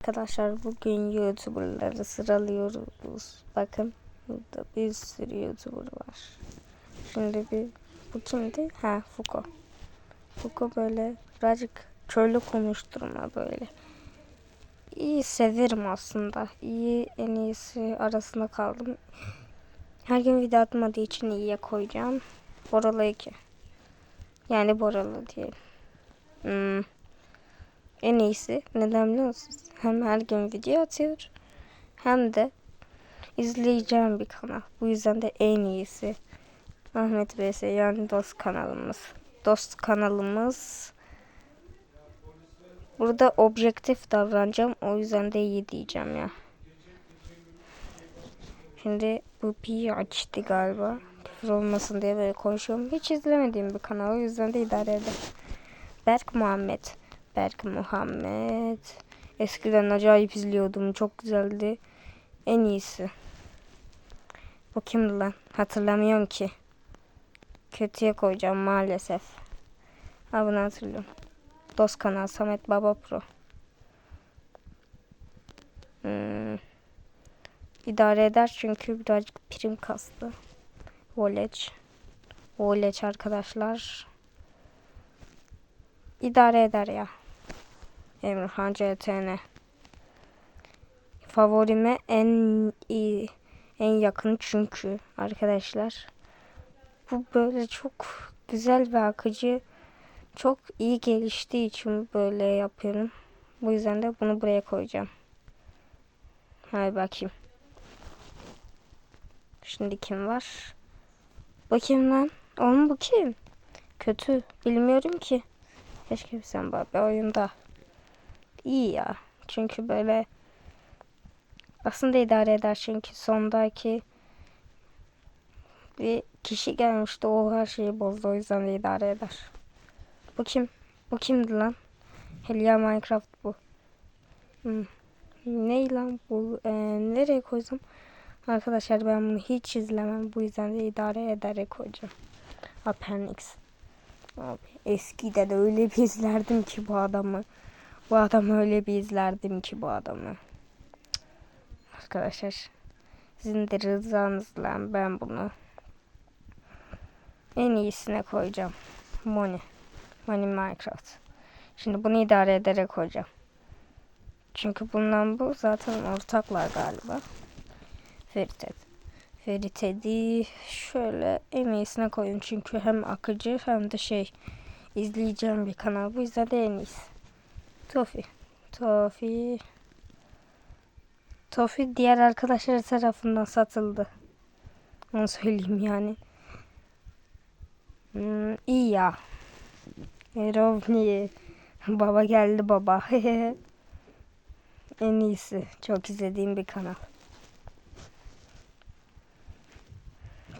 Arkadaşlar bugün YouTuber'ları sıralıyoruz. Bakın burada bir sürü YouTuber var. Şimdi bir bu kimdi? Ha Fuko. Fuko böyle birazcık köylü konuşturma böyle. İyi severim aslında. İyi en iyisi arasında kaldım. Her gün video atmadığı için iyiye koyacağım. Boralı 2. Yani Boralı diyelim. Hmm. En iyisi neden biliyor musunuz? Hem her gün video atıyor hem de izleyeceğim bir kanal. Bu yüzden de en iyisi Ahmet BS yani dost kanalımız. Dost kanalımız. Burada objektif davranacağım. O yüzden de iyi diyeceğim ya. Şimdi bu pi açtı galiba. Küfür olmasın diye böyle konuşuyorum. Hiç izlemediğim bir kanal. O yüzden de idare eder. Berk Muhammed. Berk Muhammed. Eskiden acayip izliyordum. Çok güzeldi. En iyisi. Bu kimdi lan? Hatırlamıyorum ki. Kötüye koyacağım maalesef. Ha bunu hatırlıyorum. Dost kanal Samet Baba Pro. Hmm. İdare eder çünkü birazcık prim kastı. Voleç. Voleç arkadaşlar. İdare eder ya. Emrah CTN. Favorime en iyi, en yakın çünkü arkadaşlar. Bu böyle çok güzel ve akıcı, çok iyi geliştiği için böyle yapıyorum. Bu yüzden de bunu buraya koyacağım. Hadi bakayım. Şimdi kim var? Bakayım lan. Oğlum bu kim? Kötü. Bilmiyorum ki. Keşke sen bir oyunda. İyi ya. Çünkü böyle aslında idare eder çünkü sondaki bir kişi gelmişti o her şeyi bozdu o yüzden de idare eder. Bu kim? Bu kimdi lan? Helia Minecraft bu. Hmm. Ne lan bu? Ee, nereye koysam? Arkadaşlar ben bunu hiç izlemem. Bu yüzden de idare ederek koyacağım. Appendix. Abi eskiden öyle bir izlerdim ki bu adamı. Bu adamı öyle bir izlerdim ki bu adamı. Arkadaşlar sizin de rızanızla ben bunu en iyisine koyacağım. Money. Money Minecraft. Şimdi bunu idare ederek koyacağım. Çünkü bundan bu zaten ortaklar galiba. Feritet. Feritedi şöyle en iyisine koyun. Çünkü hem akıcı hem de şey izleyeceğim bir kanal. Bu yüzden de en iyisi. Tofi. Tofi. Tofi diğer arkadaşları tarafından satıldı. Onu söyleyeyim yani. Hmm, iyi ya. Rovni. Baba geldi baba. en iyisi. Çok izlediğim bir kanal.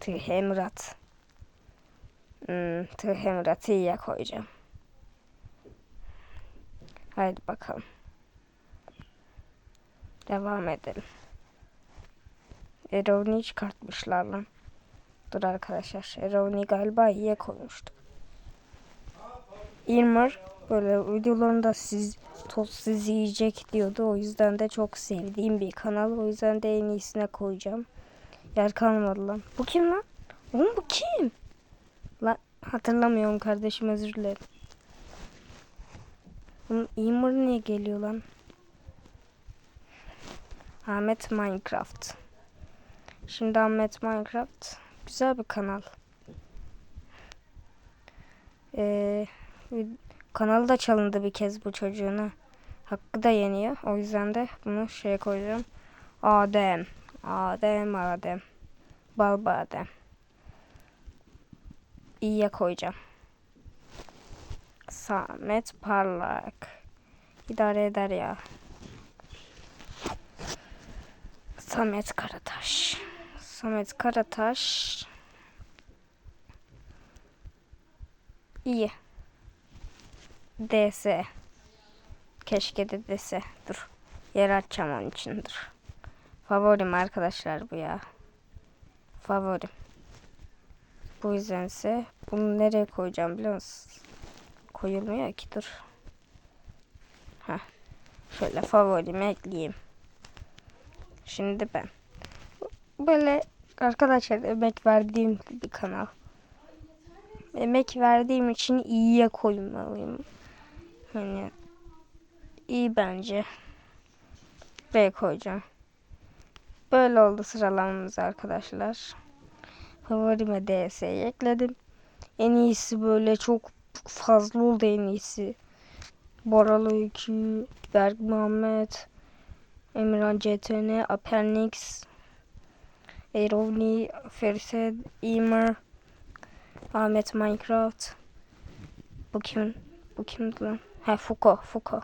Tüh Murat. Hmm, Tüh iyiye koyacağım. Haydi bakalım. Devam edelim. Eroni çıkartmışlar lan. Dur arkadaşlar. Eroni galiba iyiye koymuştuk. Ilmer böyle videolarında siz toz sizi yiyecek diyordu. O yüzden de çok sevdiğim bir kanal. O yüzden de en iyisine koyacağım. Yer kalmadı lan. Bu kim lan? Oğlum bu kim? Lan hatırlamıyorum kardeşim özür dilerim. Bunun Imar niye geliyor lan? Ahmet Minecraft. Şimdi Ahmet Minecraft güzel bir kanal. Ee, kanalı da çalındı bir kez bu çocuğuna. Hakkı da yeniyor. O yüzden de bunu şeye koyacağım. Adem. Adem Adem. Bal badem. İyiye koyacağım. Samet Parlak. İdare eder ya. Samet Karataş. Samet Karataş. İyi. DS. Keşke de DS. Dur. Yer açacağım onun için. Dur. Favorim arkadaşlar bu ya. Favorim. Bu yüzdense bunu nereye koyacağım biliyor musunuz? Koyulmuyor ki dur. Heh. Şöyle favorime ekleyeyim. Şimdi ben. Böyle arkadaşlar emek verdiğim bir kanal. Emek verdiğim için iyiye koymalıyım. Hani iyi bence. Buraya koyacağım. Böyle oldu sıralamamız arkadaşlar. Favorime DS'yi ekledim. En iyisi böyle çok fazla oldu en iyisi. Boralı Öykü, Berk Muhammed, Emirhan CTN, Apernix, Erovni, Ferised, Imer, Ahmet Minecraft. Bu kim? Bu kimdi lan? Ha Fuko, Fuko.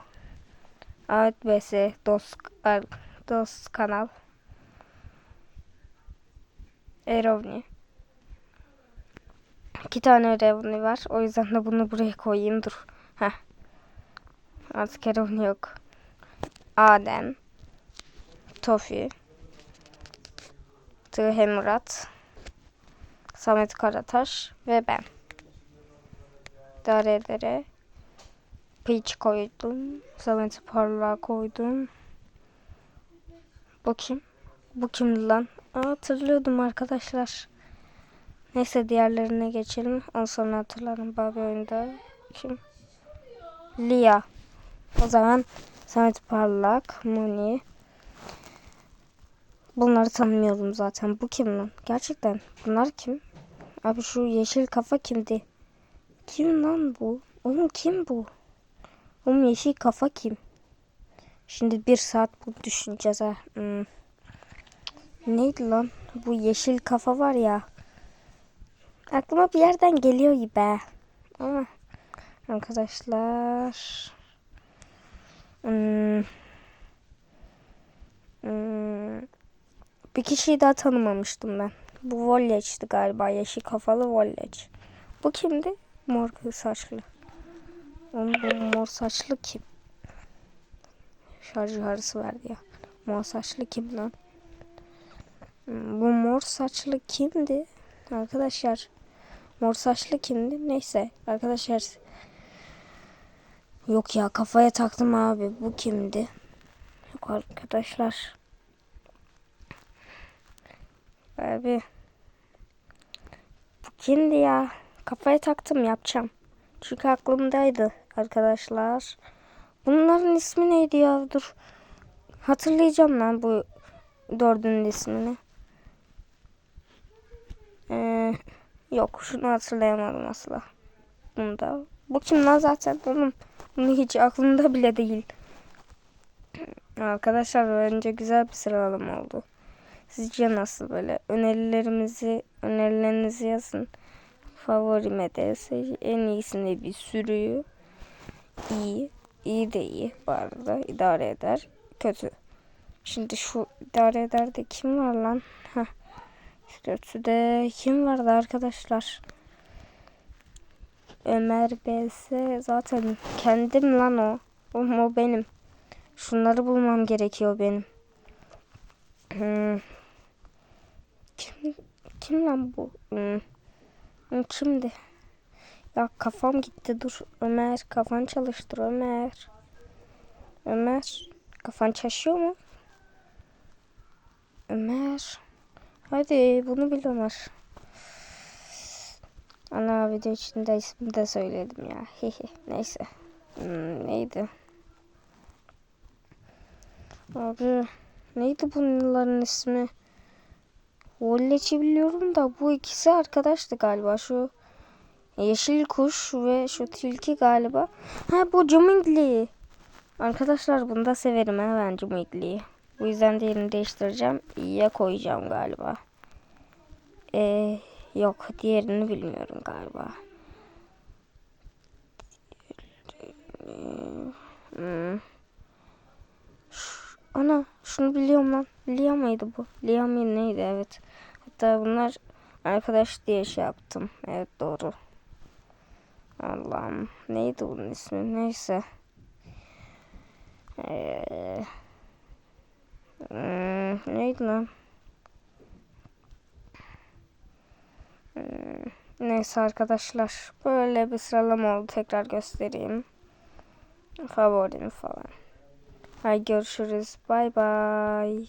Ahmet BS, Dost, Dost kanal. Erovni. İki tane Erovni var. O yüzden de bunu buraya koyayım. Dur. Heh. Artık Erovni yok. Adem. Tofi. Tığhe Murat. Samet Karataş ve ben. Dare dere. Peach koydum. Samet Parlak koydum. Bu kim? Bu kimdi lan? Aa, hatırlıyordum arkadaşlar. Neyse diğerlerine geçelim. Ondan sonra hatırlarım Babi oyunda. Kim? Lia. O zaman Samet Parlak, Moni. Bunları tanımıyordum zaten. Bu kim lan? Gerçekten bunlar kim? Abi şu yeşil kafa kimdi? Kim lan bu? Oğlum kim bu? Oğlum yeşil kafa kim? Şimdi bir saat bu düşüneceğiz ha. Hmm. Neydi lan? Bu yeşil kafa var ya. Aklıma bir yerden geliyor gibi. Ama arkadaşlar. Hmm. Hmm. Bir kişiyi daha tanımamıştım ben. Bu Volleç'ti galiba. Yeşil kafalı Volleç. Bu kimdi? Mor saçlı. Onun mor saçlı kim? Şarj harısı verdi ya. Mor saçlı kim lan? Hmm, Bu mor saçlı kimdi? Arkadaşlar. Mor saçlı kimdi? Neyse. Arkadaşlar. Yok ya kafaya taktım abi. Bu kimdi? Yok arkadaşlar. Abi. Bu kimdi ya? Kafaya taktım yapacağım. Çünkü aklımdaydı arkadaşlar. Bunların ismi neydi ya? Dur. Hatırlayacağım lan bu dördünün ismini. Ee, yok şunu hatırlayamadım asla. Bunda. Bu kim lan zaten oğlum? Bunu hiç aklımda bile değil. Arkadaşlar bence güzel bir sıralama oldu. Sizce nasıl böyle? Önerilerimizi, önerilerinizi yazın. Favorime de en iyisini bir sürüyü. İyi. İyi de iyi bu arada. idare eder. Kötü. Şimdi şu idare eder de kim var lan? Heh. Kötüde kim vardı arkadaşlar? Ömer BS zaten kendim lan o. Oğlum o benim. Şunları bulmam gerekiyor benim. Hmm. Kim, kim lan bu? Hmm. Kimdi? Ya kafam gitti dur. Ömer kafan çalıştır Ömer. Ömer kafan çalışıyor mu? Ömer. Hadi bunu bil Ömer. Ana video içinde ismini de söyledim ya. Neyse. Hmm, neydi? Abi neydi bunların ismi? Volleç'i biliyorum da bu ikisi arkadaştı galiba. Şu yeşil kuş ve şu tilki galiba. Ha bu Jumingli. Arkadaşlar bunu da severim ha ben Jumingli'yi. Bu yüzden de yerini değiştireceğim. İyiye koyacağım galiba. Ee, yok diğerini bilmiyorum galiba. Hmm. Ana şunu biliyorum lan. Lia mıydı bu? Lia mı neydi evet. Hatta bunlar arkadaş diye şey yaptım. Evet doğru. Allah'ım. Neydi bunun ismi? Neyse. Ee, neydi lan? Hmm, neyse arkadaşlar. Böyle bir sıralama oldu. Tekrar göstereyim. Favorim falan. Hay görüşürüz. Bay bay.